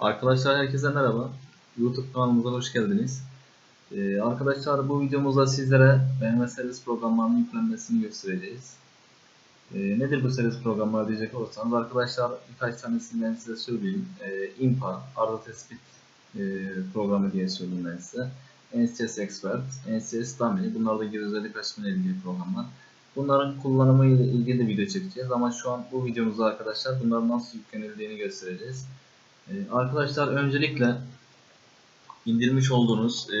Arkadaşlar herkese merhaba. YouTube kanalımıza hoş geldiniz. Ee, arkadaşlar bu videomuzda sizlere BMS servis programlarının yüklenmesini göstereceğiz. Ee, nedir bu servis programları diyecek olursanız arkadaşlar birkaç tanesinden size söyleyeyim. Ee, IMPA, arıza tespit e, programı diye söyleyeyim ben size. NCS Expert, NCS Dummy, bunlar da gir özellik açma ile ilgili programlar. Bunların kullanımı ile ilgili de video çekeceğiz ama şu an bu videomuzda arkadaşlar bunların nasıl yüklenildiğini göstereceğiz. Ee, arkadaşlar öncelikle indirmiş olduğunuz e,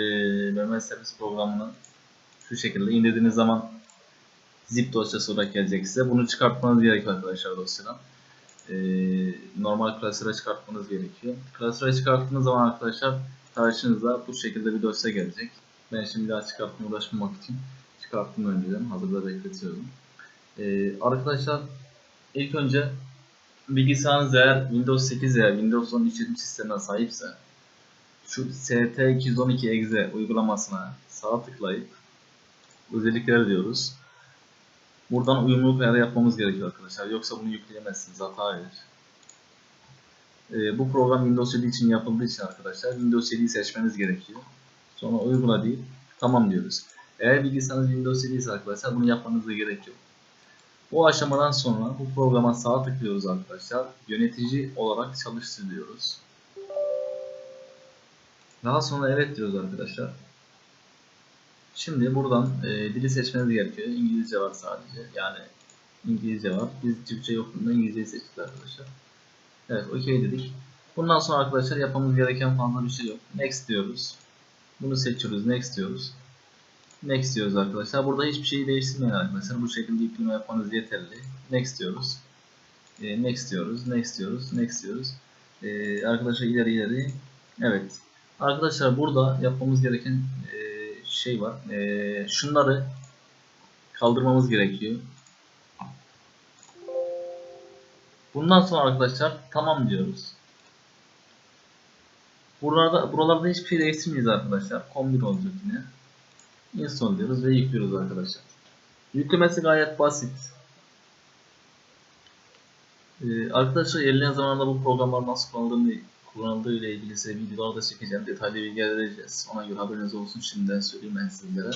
BMS servis programını şu şekilde indirdiğiniz zaman zip dosyası olarak gelecek size. Bunu çıkartmanız gerekiyor arkadaşlar dosyadan. E, normal klasöre çıkartmanız gerekiyor. Klasöre çıkarttığınız zaman arkadaşlar karşınıza bu şekilde bir dosya gelecek. Ben şimdi daha çıkartmaya uğraşmamak için çıkarttım önceden. Hazırda bekletiyorum. E, arkadaşlar ilk önce bilgisayarınız eğer Windows 8 veya Windows 10 işletim sistemine sahipse şu ST212 exe uygulamasına sağ tıklayıp özellikler diyoruz. Buradan uyumluluk ayarı yapmamız gerekiyor arkadaşlar. Yoksa bunu yükleyemezsiniz. Hata verir. Ee, bu program Windows 7 için yapıldığı için arkadaşlar Windows 7'yi seçmeniz gerekiyor. Sonra uygula deyip tamam diyoruz. Eğer bilgisayarınız Windows 7 ise arkadaşlar bunu yapmanıza gerek yok. Bu aşamadan sonra bu programa sağ tıklıyoruz arkadaşlar. Yönetici olarak çalıştır diyoruz. Daha sonra evet diyoruz arkadaşlar. Şimdi buradan e, dili seçmeniz gerekiyor. İngilizce var sadece. Yani İngilizce var. Biz Türkçe yokluğunda İngilizceyi seçtik arkadaşlar. Evet okey dedik. Bundan sonra arkadaşlar yapmamız gereken fazla bir şey yok. Next diyoruz. Bunu seçiyoruz. Next diyoruz. Next diyoruz arkadaşlar. Burada hiçbir şeyi değiştirmeyin arkadaşlar. Bu şekilde yükleme yapmanız yeterli. Next diyoruz. E, next diyoruz. Next diyoruz. Next diyoruz. E, arkadaşlar ileri ileri. Evet. Arkadaşlar burada yapmamız gereken e, şey var. E, şunları kaldırmamız gerekiyor. Bundan sonra arkadaşlar tamam diyoruz. Buralarda buralarda hiçbir şey değiştirmeyeceğiz arkadaşlar. Kombin olacak yine. Install diyoruz ve yüklüyoruz arkadaşlar. Yüklemesi gayet basit. Ee, arkadaşlar ilerleyen zamanlarda bu programlar nasıl kullanıldığını kullanıldığı ile ilgili size videolar da çekeceğim. Detaylı bilgiler vereceğiz. Ona göre haberiniz olsun. Şimdiden söyleyeyim ben sizlere.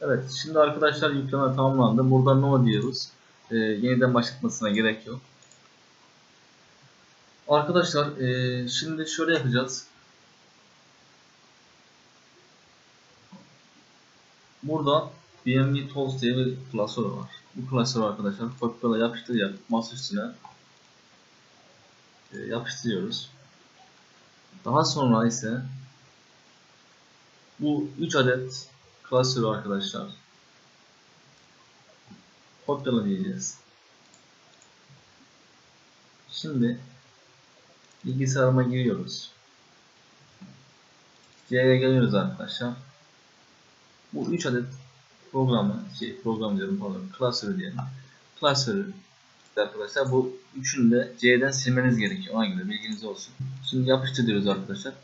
Evet, şimdi arkadaşlar yükleme tamamlandı. Burada no diyoruz. Ee, yeniden başlatmasına gerek yok. Arkadaşlar ee, şimdi şöyle yapacağız. Burada BMV Tools diye bir klasör var. Bu klasör arkadaşlar kopyala yapıştır yap masa üstüne e, yapıştırıyoruz. Daha sonra ise bu 3 adet klasörü arkadaşlar kopyala diyeceğiz. Şimdi bilgisayarıma giriyoruz. C'ye geliyoruz arkadaşlar. Bu 3 adet programı, şey program diyorum pardon, klasörü diyelim. Klasörü arkadaşlar bu üçünü de C'den silmeniz gerekiyor. Ona göre bilginiz olsun. Şimdi yapıştır diyoruz arkadaşlar.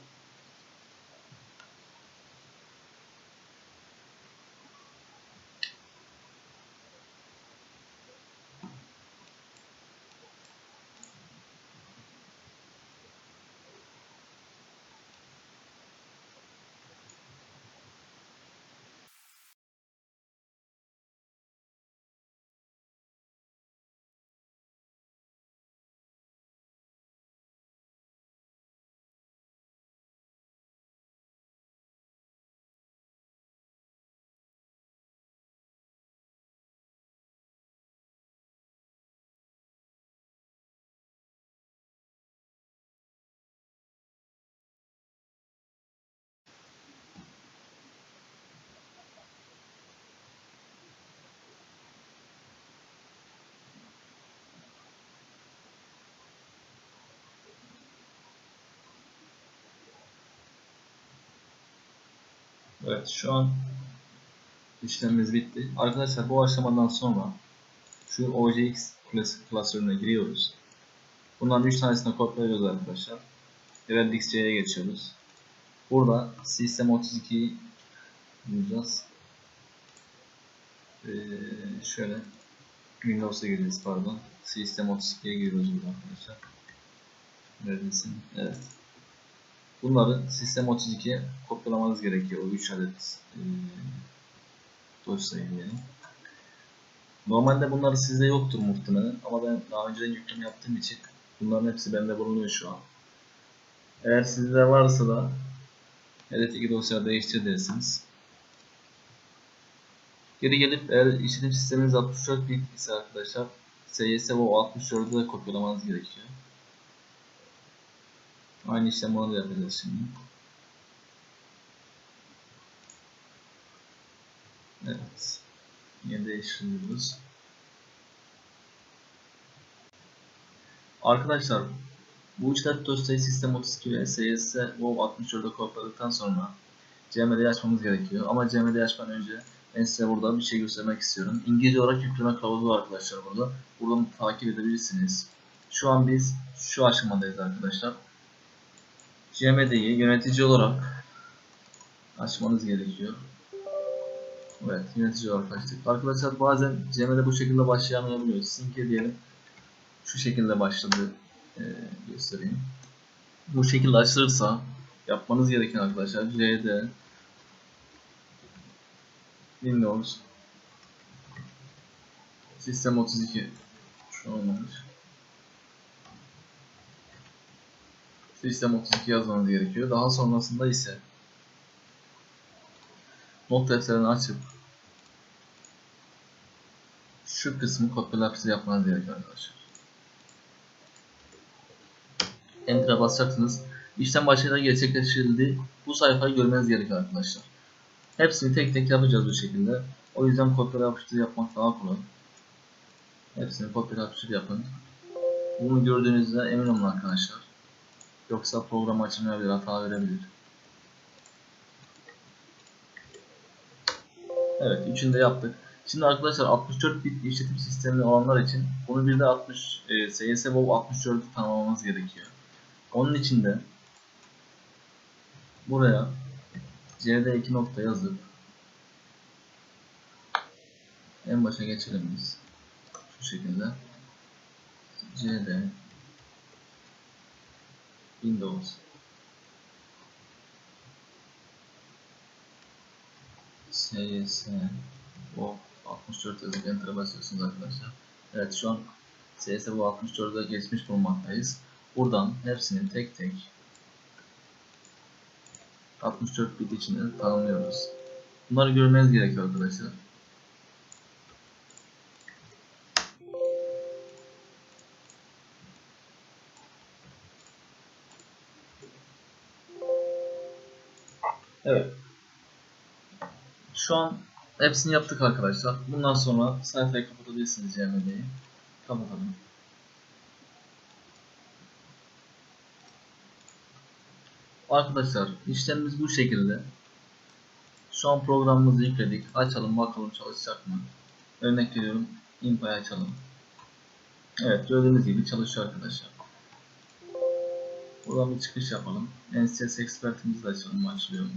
Evet şu an işlemimiz bitti. Arkadaşlar bu aşamadan sonra şu OJX klasörüne giriyoruz. Bundan 3 tanesini kopyalıyoruz arkadaşlar. DirectXC'ye geçiyoruz. Burada System 32'yi bulacağız. Ee, şöyle Windows'a gireceğiz pardon. System 32'ye giriyoruz burada arkadaşlar. Neredesin? Evet. Bunları System 32'ye kopyalamanız gerekiyor. O 3 adet e, dosyayı diyelim. Normalde bunlar sizde yoktur muhtemelen ama ben daha önceden yükleme yaptığım için bunların hepsi bende bulunuyor şu an. Eğer sizde varsa da LT2 dosya değiştir dersiniz. Geri gelip eğer işletim sisteminiz 64 bit ise arkadaşlar SYS o 64'ü de kopyalamanız gerekiyor. Aynı işlemi onu da şimdi. Evet. Yine değiştiriyoruz. Arkadaşlar bu işler dosyayı System 32 ve SYS WoW 64'e kopyaladıktan sonra CMD'yi açmamız gerekiyor. Ama CMD'yi açmadan önce ben size burada bir şey göstermek istiyorum. İngilizce olarak yükleme kılavuzu var arkadaşlar burada. Buradan takip edebilirsiniz. Şu an biz şu aşamadayız arkadaşlar. CMD'yi yönetici olarak açmanız gerekiyor. Evet, yönetici olarak açtık. Arkadaşlar bazen CMD bu şekilde başlayamayabiliyor. Sizinki diyelim şu şekilde başladı ee, göstereyim. Bu şekilde açılırsa yapmanız gereken arkadaşlar CD Windows System 32 şu olmamış. System 32 yazmanız gerekiyor. Daha sonrasında ise not defterini açıp şu kısmı kopyalayıp yapmanız gerekiyor arkadaşlar. Enter'a basacaksınız. İşlem başarıyla gerçekleştirildi. Bu sayfayı görmeniz gerekiyor arkadaşlar. Hepsini tek tek yapacağız bu şekilde. O yüzden kopyala yapıştır yapmak daha kolay. Hepsini kopyala yapıştır yapın. Bunu gördüğünüzde emin olun arkadaşlar. Yoksa program açılmayabilir, hata verebilir. Evet, üçünü de yaptık. Şimdi arkadaşlar 64 bit işletim sistemi olanlar için bunu bir de 60 e, CS WoW 64'ü tamamlamamız gerekiyor. Onun için de buraya CD2 nokta yazıp en başa geçelim biz. Şu şekilde. CD Windows SYS o 64 yazıp Enter'a basıyorsunuz arkadaşlar. Evet şu an CS bu 64'e geçmiş bulunmaktayız. Buradan hepsini tek tek 64 bit içinde tanımlıyoruz. Bunları görmeniz gerekiyor arkadaşlar. Evet. Şu an hepsini yaptık arkadaşlar. Bundan sonra sayfayı kapatabilirsiniz CMD'yi. Kapatalım. Arkadaşlar işlemimiz bu şekilde. Şu an programımızı yükledik. Açalım bakalım çalışacak mı? Örnek veriyorum. Impa'yı açalım. Evet gördüğünüz gibi çalışıyor arkadaşlar. Buradan bir çıkış yapalım. NCS Expert'imizi de açalım. Açılıyor mu?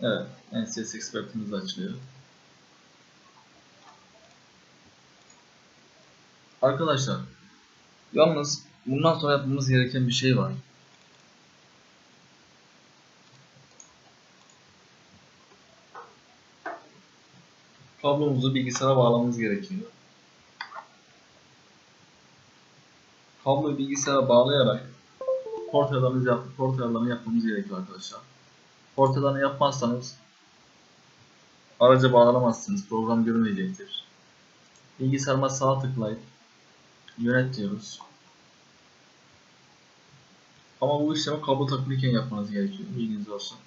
Evet. NCS Expert'imiz de açılıyor. Arkadaşlar yalnız bundan sonra yapmamız gereken bir şey var. kablomuzu bilgisayara bağlamamız gerekiyor. Kabloyu bilgisayara bağlayarak port ayarlarını, yap port ayarlarını yapmamız gerekiyor arkadaşlar. Port ayarlarını yapmazsanız araca bağlanamazsınız. Program görmeyecektir. Bilgisayarıma sağ tıklayıp yönet diyoruz. Ama bu işlemi kablo takılıyken yapmanız gerekiyor. Bilginiz olsun.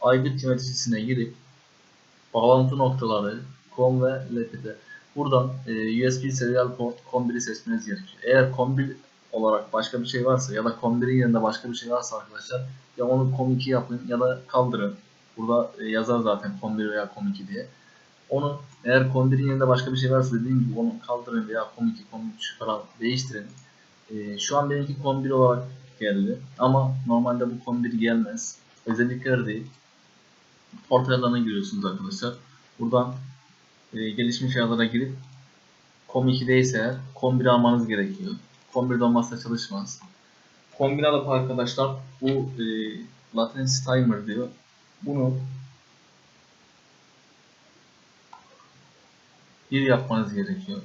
Aygıt yöneticisine girip bağlantı noktaları COM ve LPT. Buradan e, USB serial port COM1'i seçmeniz gerekiyor. Eğer COM1 olarak başka bir şey varsa ya da COM1'in yanında başka bir şey varsa arkadaşlar ya onu COM2 yapın ya da kaldırın. Burada e, yazar zaten COM1 veya COM2 diye. Onu eğer COM1'in yanında başka bir şey varsa dediğim gibi onu kaldırın veya COM2, COM3 falan değiştirin. E, şu an benimki COM1 olarak geldi ama normalde bu COM1 gelmez. Özellikler değil. Port ayarlarına giriyorsunuz arkadaşlar. Buradan e, gelişmiş ayarlara girip COM 2'deyse eğer COM 1 almanız gerekiyor. 1'de olmazsa çalışmaz. 1 alıp arkadaşlar bu e, latency timer diyor. Bunu bir yapmanız gerekiyor.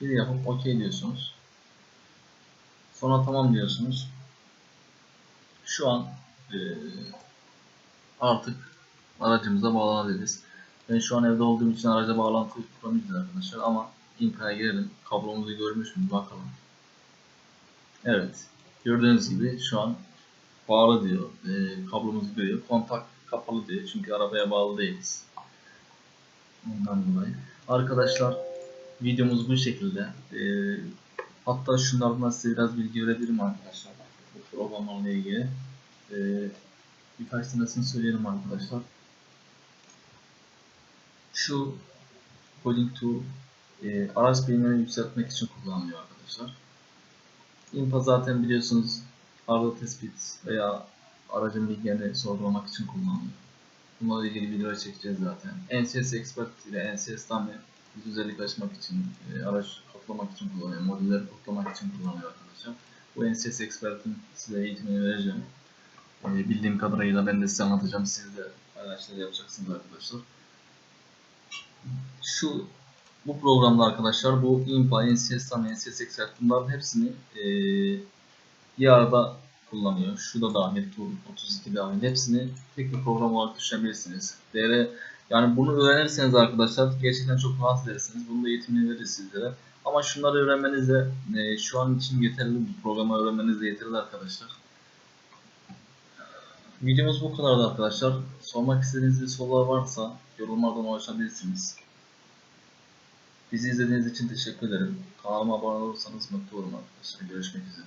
Bir yapıp OK diyorsunuz. Sonra tamam diyorsunuz. Şu an e, artık aracımıza bağlanabiliriz. Ben şu an evde olduğum için araca bağlantı kuramayacağız arkadaşlar ama Impa'ya girelim. Kablomuzu görmüş müyüz bakalım. Evet. Gördüğünüz gibi şu an bağlı diyor. E, kablomuzu görüyor. Kontak kapalı diyor. Çünkü arabaya bağlı değiliz. Ondan dolayı. Arkadaşlar videomuz bu şekilde. E, hatta şunlardan size biraz bilgi verebilirim arkadaşlar. Bu programlarla ilgili. E, birkaç tanesini söyleyelim arkadaşlar. Şu Coding Tool e, araç bilimini yükseltmek için kullanılıyor arkadaşlar. IMPA zaten biliyorsunuz arıza tespit veya aracın bilgilerini sorgulamak için kullanılıyor. Bunlarla ilgili videolar çekeceğiz zaten. NCS Expert ile NCS'den de yüz özellik açmak için, e, araç kodlamak için kullanılıyor, modülleri kodlamak için kullanılıyor arkadaşlar. Bu NCS Expert'in size eğitimini vereceğim. E, bildiğim kadarıyla ben de size anlatacağım. Siz de araçları yapacaksınız arkadaşlar. Şu bu programda arkadaşlar bu IMPA, NCS Tam, NCS Expert bunların hepsini e, bir arada kullanıyor. Şu da dahil, Tool 32 dahil. Hepsini tek bir program olarak düşünebilirsiniz. DR yani bunu öğrenirseniz arkadaşlar gerçekten çok rahat edersiniz. Bunu da eğitimini veririz sizlere. Ama şunları öğrenmeniz de e, şu an için yeterli. Bu programı öğrenmeniz de yeterli arkadaşlar. Videomuz bu kadardı arkadaşlar. Sormak istediğiniz bir sorular varsa yorumlardan ulaşabilirsiniz. Bizi izlediğiniz için teşekkür ederim. Kanalıma abone olursanız mutlu olurum arkadaşlar. Görüşmek üzere.